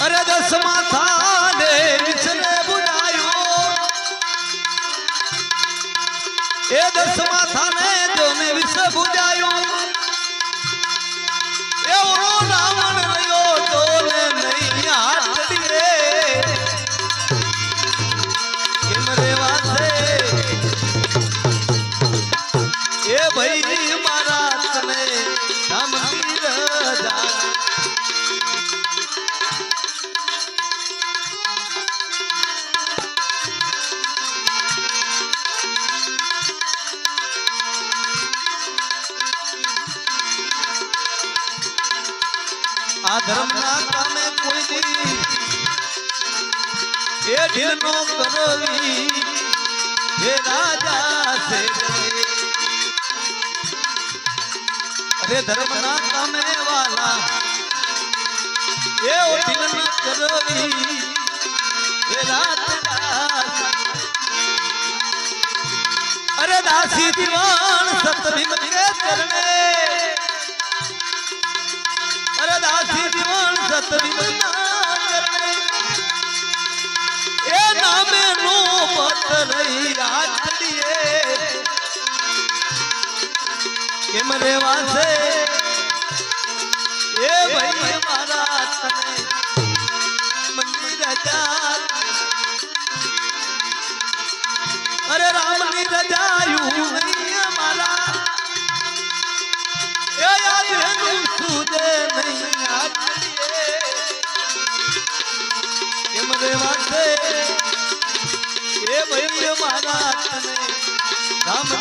અરે દસ માથા ને બુલાયો એ દસ માથા ને જોને વિસ બુજાયો એવરો આ ધર્મના કામે કોઈ દી એ ઢીલ નો કરવી ધર્મના કામે વાલા, એ ઢીલ ન કરવી હે અરે દાસી દીવાન સતભીમ કે ચરણે પત રહી આટલીએ કેમ રેવા राम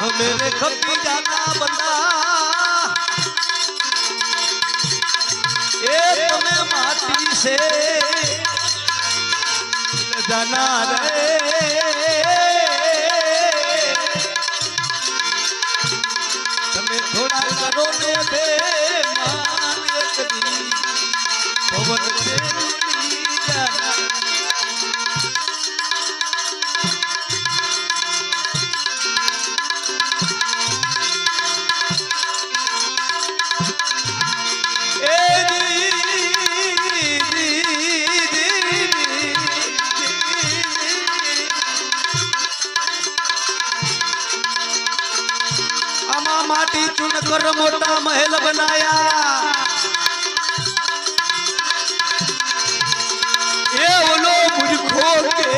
मेरे खपी जाना बंदा ए तुम्हें माटी से जाना रे कर मोटा महल बनाया। ये बोलो मुझको के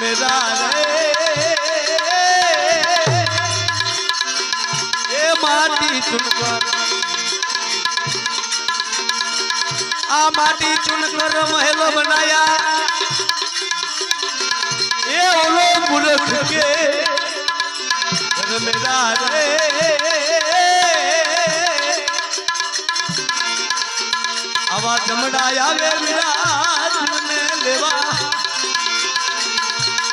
मेरा ये माटी चुनकर। आ माटी चुनकर महल बनाया। આવા જમડાયા વે વિરાજને લેવા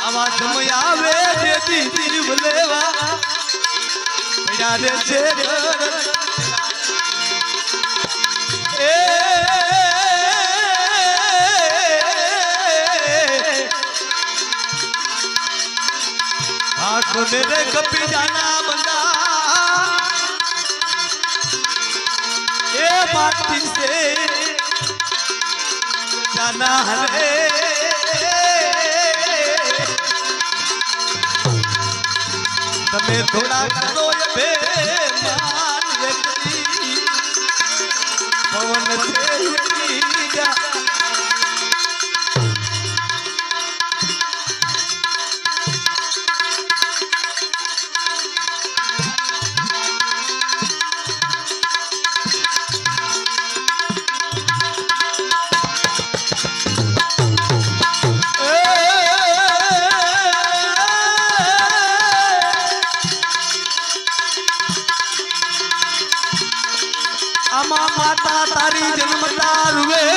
આવા જમયા વે દેતી જીવ લેવા પડ્યા રે છે ઠાકોર રે કપી જાના माटी से जाना रे તમે થોડા કરો એ બે માન માતા તારી જન્મતા રૂવે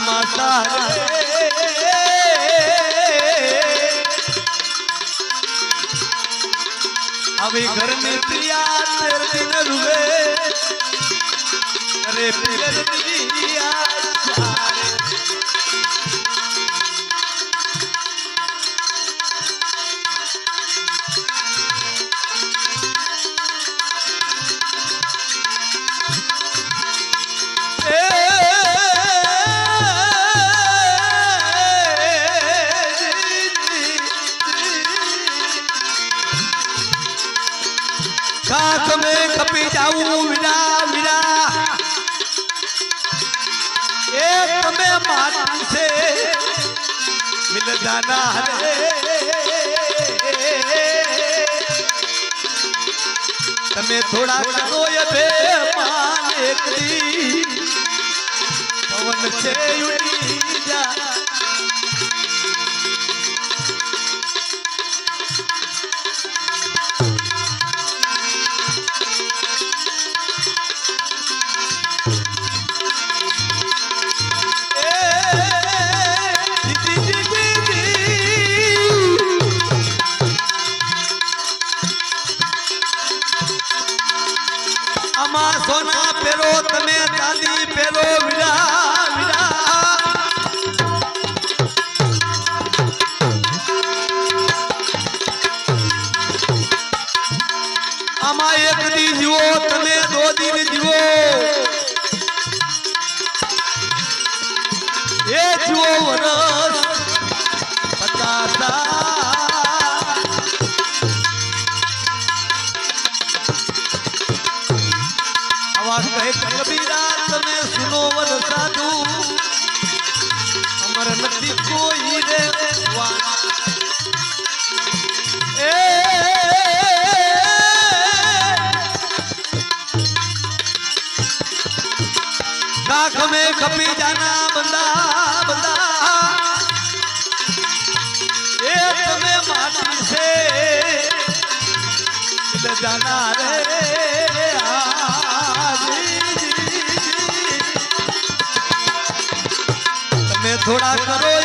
માતા હવે ઘર ને પ્રિયા દિન રૂવે અરે પ્રિયા ખપી જાવું વિના વિના એ તમે से મિલ જાના હરે. તમે થોડા કરો એ બે માન એકલી. પવન છે ઉડી પેરો તમે ચાંદી પેરો વિડા કાખ में खपी जाना बंदा बंदा ए तुम्हें माटी से मिल जाना रे આજી. તમે થોડા કરો એ બે